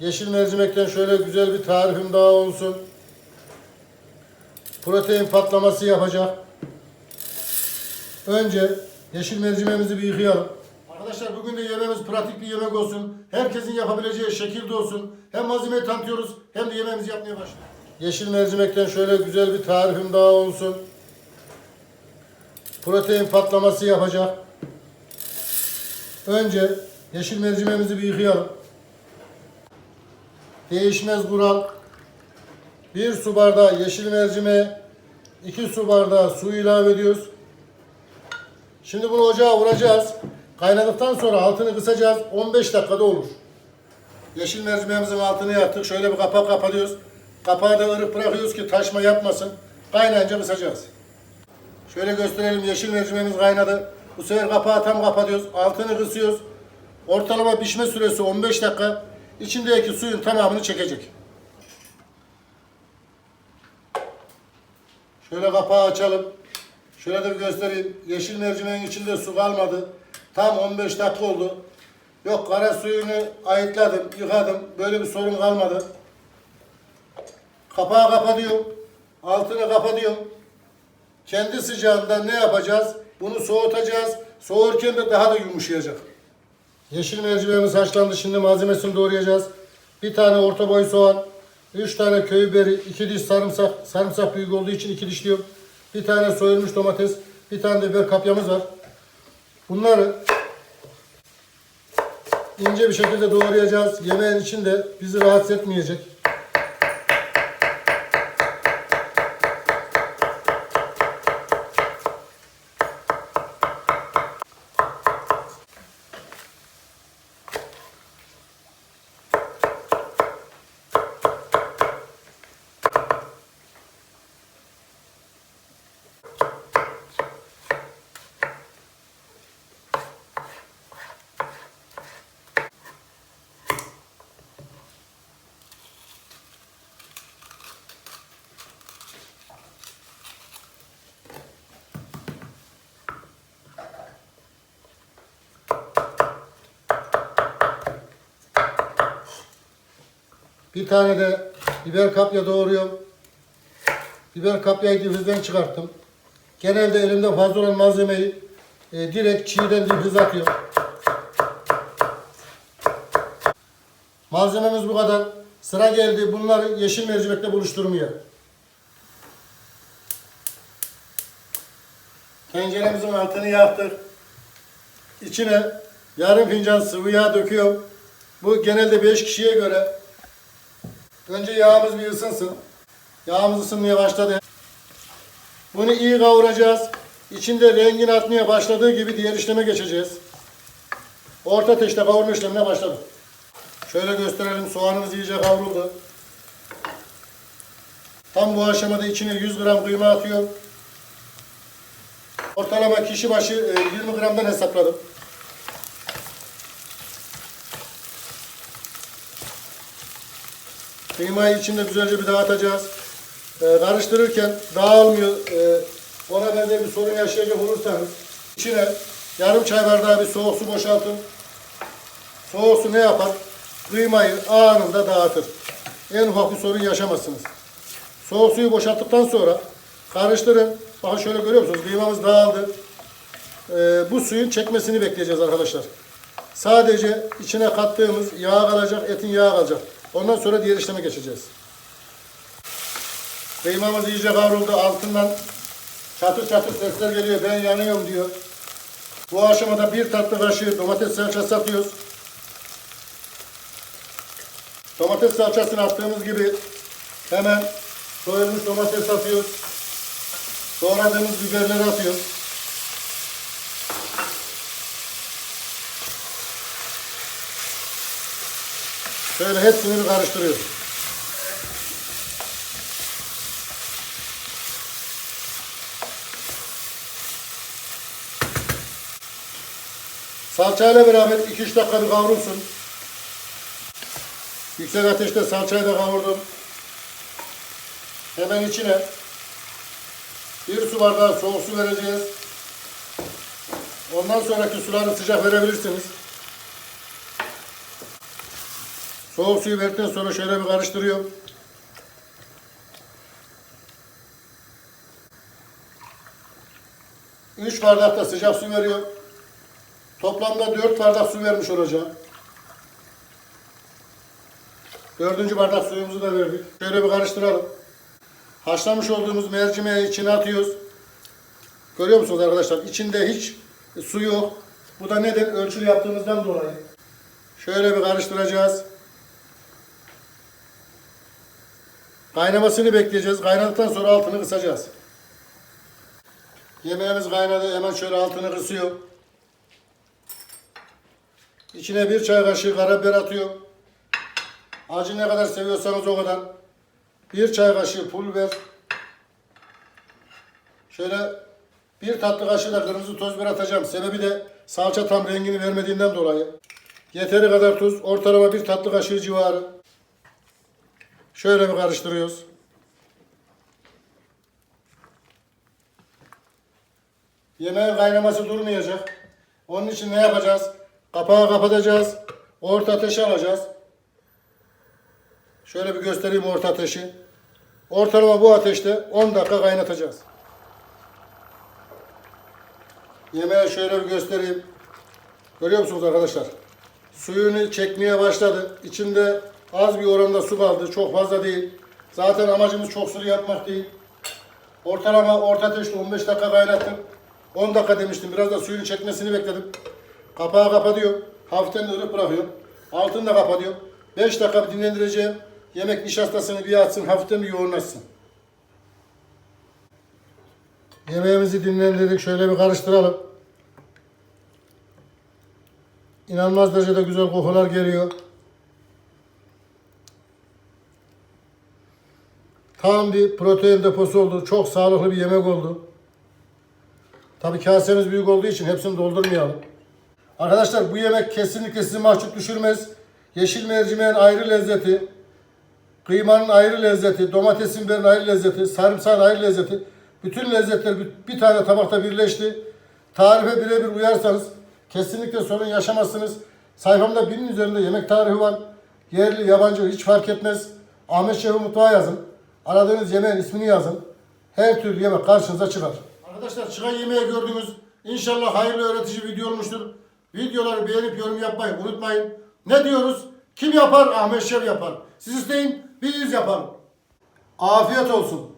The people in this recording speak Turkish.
Yeşil mercimekten şöyle güzel bir tarifim daha olsun. Protein patlaması yapacak. Önce yeşil mercimeğimizi bir yıkayalım. Arkadaşlar bugün de yemeğimiz pratik bir yemek olsun. Herkesin yapabileceği şekilde olsun. Hem malzemeyi tanıtıyoruz hem de yemeğimizi yapmaya başlıyoruz. Yeşil mercimekten şöyle güzel bir tarifim daha olsun. Protein patlaması yapacak. Önce yeşil mercimeğimizi bir yıkayalım. Değişmez kural. 1 su bardağı yeşil mercimeğe 2 su bardağı su ilave ediyoruz. Şimdi bunu ocağa vuracağız. Kaynadıktan sonra altını kısacağız. 15 dakikada olur. Yeşil mercimeğimizin altını yaktık. Şöyle bir kapak kapatıyoruz. Kapağı da ırık bırakıyoruz ki taşma yapmasın. Kaynayınca kısacağız. Şöyle gösterelim. Yeşil mercimeğimiz kaynadı. Bu sefer kapağı tam kapatıyoruz. Altını kısıyoruz. Ortalama pişme süresi 15 dakika. İçindeki suyun tamamını çekecek. Şöyle kapağı açalım. Şöyle de bir göstereyim. Yeşil mercimeğin içinde su kalmadı. Tam 15 dakika oldu. Yok kara suyunu ayıtladım, yıkadım. Böyle bir sorun kalmadı. Kapağı kapatıyorum. Altını kapatıyorum. Kendi sıcağında ne yapacağız? Bunu soğutacağız. Soğurken de daha da yumuşayacak. Yeşil mercimeğimiz haşlandı. Şimdi malzemesini doğrayacağız. Bir tane orta boy soğan, üç tane köy biberi, iki diş sarımsak. Sarımsak büyük olduğu için iki diş diyorum. Bir tane soyulmuş domates, bir tane de biber kapyamız var. Bunları ince bir şekilde doğrayacağız. Yemeğin içinde bizi rahatsız etmeyecek. Bir tane de biber kapya doğruyorum. Biber kapyayı difrizden çıkarttım. Genelde elimde fazla olan malzemeyi e, direkt çiğden difrize atıyorum. Malzememiz bu kadar. Sıra geldi bunları yeşil mercimekle buluşturmaya. Tenceremizin altını yaktık. İçine yarım fincan sıvı yağ döküyorum. Bu genelde 5 kişiye göre Önce yağımız bir ısınsın. Yağımız ısınmaya başladı. Bunu iyi kavuracağız. İçinde rengin artmaya başladığı gibi diğer işleme geçeceğiz. Orta ateşte kavurma işlemine başladık. Şöyle gösterelim. Soğanımız iyice kavruldu. Tam bu aşamada içine 100 gram kıyma atıyorum. Ortalama kişi başı e, 20 gramdan hesapladım. Kıymayı içinde güzelce bir dağıtacağız. Ee, karıştırırken dağılmıyor. Ee, ona benzer bir sorun yaşayacak olursanız içine yarım çay bardağı bir soğuk su boşaltın. Soğuk su ne yapar? Kıymayı anında dağıtır. En ufak bir sorun yaşamazsınız. Soğuk suyu boşalttıktan sonra karıştırın. Bakın şöyle görüyor musunuz? Kıymamız dağıldı. Ee, bu suyun çekmesini bekleyeceğiz arkadaşlar. Sadece içine kattığımız yağ kalacak, etin yağı kalacak. Ondan sonra diğer işleme geçeceğiz. Kıymamız iyice kavruldu. Altından çatır çatır sesler geliyor. Ben yanıyorum diyor. Bu aşamada bir tatlı kaşığı domates salçası atıyoruz. Domates salçasını attığımız gibi hemen soyulmuş domates atıyoruz. Doğradığımız biberleri atıyoruz. Şöyle hepsini karıştırıyoruz. Salçayla beraber 2-3 dakika bir kavrulsun. Yüksek ateşte salçayı da kavurdum. Hemen içine bir su bardağı soğuk su vereceğiz. Ondan sonraki suları sıcak verebilirsiniz. Soğuk suyu verdikten sonra şöyle bir karıştırıyorum. Üç bardak da sıcak su veriyor. Toplamda dört bardak su vermiş olacağım. Dördüncü bardak suyumuzu da verdik. Şöyle bir karıştıralım. Haşlamış olduğumuz mercimeği içine atıyoruz. Görüyor musunuz arkadaşlar? İçinde hiç su yok. Bu da neden? Ölçülü yaptığımızdan dolayı. Şöyle bir karıştıracağız. Kaynamasını bekleyeceğiz. Kaynadıktan sonra altını kısacağız. Yemeğimiz kaynadı. Hemen şöyle altını kısıyor. İçine bir çay kaşığı karabiber atıyor. Acı ne kadar seviyorsanız o kadar. Bir çay kaşığı pul biber. Şöyle bir tatlı kaşığı da kırmızı toz biber atacağım. Sebebi de salça tam rengini vermediğinden dolayı. Yeteri kadar tuz. Ortalama bir tatlı kaşığı civarı. Şöyle bir karıştırıyoruz. Yemeğin kaynaması durmayacak. Onun için ne yapacağız? Kapağı kapatacağız. Orta ateşe alacağız. Şöyle bir göstereyim orta ateşi. Ortalama bu ateşte 10 dakika kaynatacağız. Yemeği şöyle bir göstereyim. Görüyor musunuz arkadaşlar? Suyunu çekmeye başladı. İçinde az bir oranda su kaldı. Çok fazla değil. Zaten amacımız çok sulu yapmak değil. Ortalama orta ateşte 15 dakika kaynattım. 10 dakika demiştim. Biraz da suyunu çekmesini bekledim. Kapağı kapatıyorum. Hafiften de ılık bırakıyorum. Altını da kapatıyorum. 5 dakika dinlendireceğim. Yemek nişastasını bir atsın. Hafiften bir yoğunlaşsın. Yemeğimizi dinlendirdik. Şöyle bir karıştıralım. İnanılmaz derecede güzel kokular geliyor. Tam bir protein deposu oldu. Çok sağlıklı bir yemek oldu. Tabii kasemiz büyük olduğu için hepsini doldurmayalım. Arkadaşlar bu yemek kesinlikle sizi mahcup düşürmez. Yeşil mercimeğin ayrı lezzeti, kıymanın ayrı lezzeti, domatesin biberin ayrı lezzeti, sarımsağın ayrı lezzeti. Bütün lezzetler bir tane tabakta birleşti. Tarife birebir uyarsanız kesinlikle sorun yaşamazsınız. Sayfamda binin üzerinde yemek tarifi var. Yerli, yabancı hiç fark etmez. Ahmet Şef'i mutfağa yazın. Aradığınız yemeğin ismini yazın. Her türlü yemek karşınıza çıkar. Arkadaşlar çıkan yemeği gördünüz. İnşallah hayırlı öğretici video olmuştur. Videoları beğenip yorum yapmayı unutmayın. Ne diyoruz? Kim yapar? Ahmet Şef yapar. Siz isteyin, biz yapalım. Afiyet olsun.